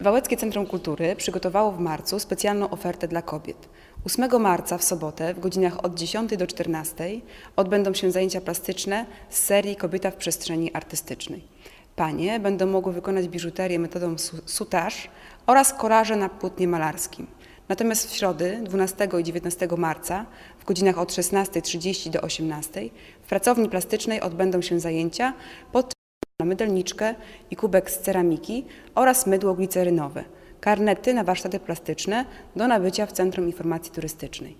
Wałeckie Centrum Kultury przygotowało w marcu specjalną ofertę dla kobiet. 8 marca w sobotę w godzinach od 10 do 14 odbędą się zajęcia plastyczne z serii Kobieta w przestrzeni artystycznej. Panie będą mogły wykonać biżuterię metodą su- sutaż oraz koraże na płótnie malarskim. Natomiast w środy 12 i 19 marca w godzinach od 16.30 do 18.00 w pracowni plastycznej odbędą się zajęcia pod na mydelniczkę i kubek z ceramiki oraz mydło glicerynowe, karnety na warsztaty plastyczne do nabycia w Centrum Informacji Turystycznej.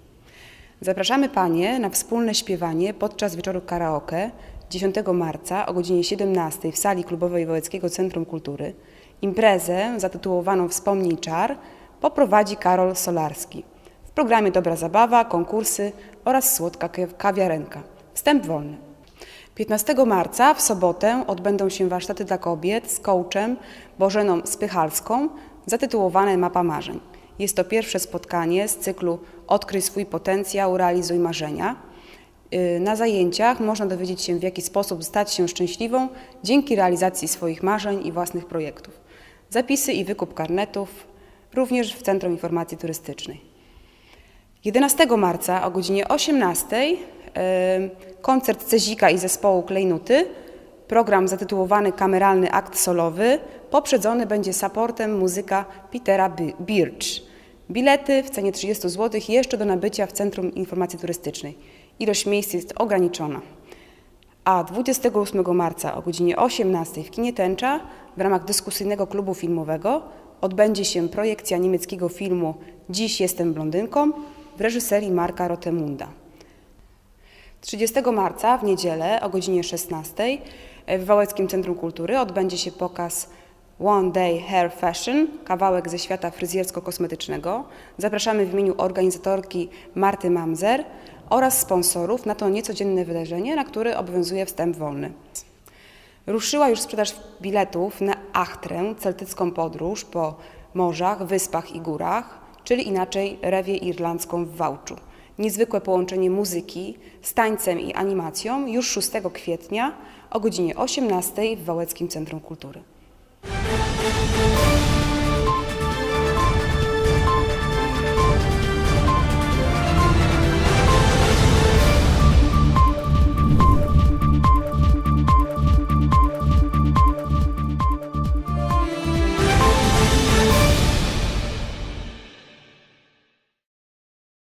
Zapraszamy Panie na wspólne śpiewanie podczas wieczoru karaoke 10 marca o godzinie 17 w sali klubowej Wałeckiego Centrum Kultury. Imprezę zatytułowaną Wspomnij Czar poprowadzi Karol Solarski. W programie dobra zabawa, konkursy oraz słodka kaw- kawiarenka. Wstęp wolny. 15 marca w sobotę odbędą się warsztaty dla kobiet z coachem Bożeną Spychalską zatytułowane Mapa Marzeń. Jest to pierwsze spotkanie z cyklu Odkryj swój potencjał, realizuj marzenia. Yy, Na zajęciach można dowiedzieć się, w jaki sposób stać się szczęśliwą dzięki realizacji swoich marzeń i własnych projektów. Zapisy i wykup karnetów również w Centrum Informacji Turystycznej. 11 marca o godzinie 18 e, koncert Cezika i zespołu Klejnuty. Program zatytułowany Kameralny akt solowy poprzedzony będzie supportem muzyka Petera Bi- Birch. Bilety w cenie 30 zł jeszcze do nabycia w Centrum Informacji Turystycznej. Ilość miejsc jest ograniczona. A 28 marca o godzinie 18 w kinie Tęcza w ramach dyskusyjnego klubu filmowego odbędzie się projekcja niemieckiego filmu Dziś jestem blondynką w reżyserii Marka Rotemunda. 30 marca w niedzielę o godzinie 16 w Wałeckim Centrum Kultury odbędzie się pokaz One Day Hair Fashion, kawałek ze świata fryzjersko-kosmetycznego. Zapraszamy w imieniu organizatorki Marty Mamzer oraz sponsorów na to niecodzienne wydarzenie, na które obowiązuje wstęp wolny. Ruszyła już sprzedaż biletów na Achtrę, celtycką podróż po morzach, wyspach i górach, czyli inaczej rewię irlandzką w Wałczu. Niezwykłe połączenie muzyki z tańcem i animacją już 6 kwietnia o godzinie 18 w Wałeckim Centrum Kultury.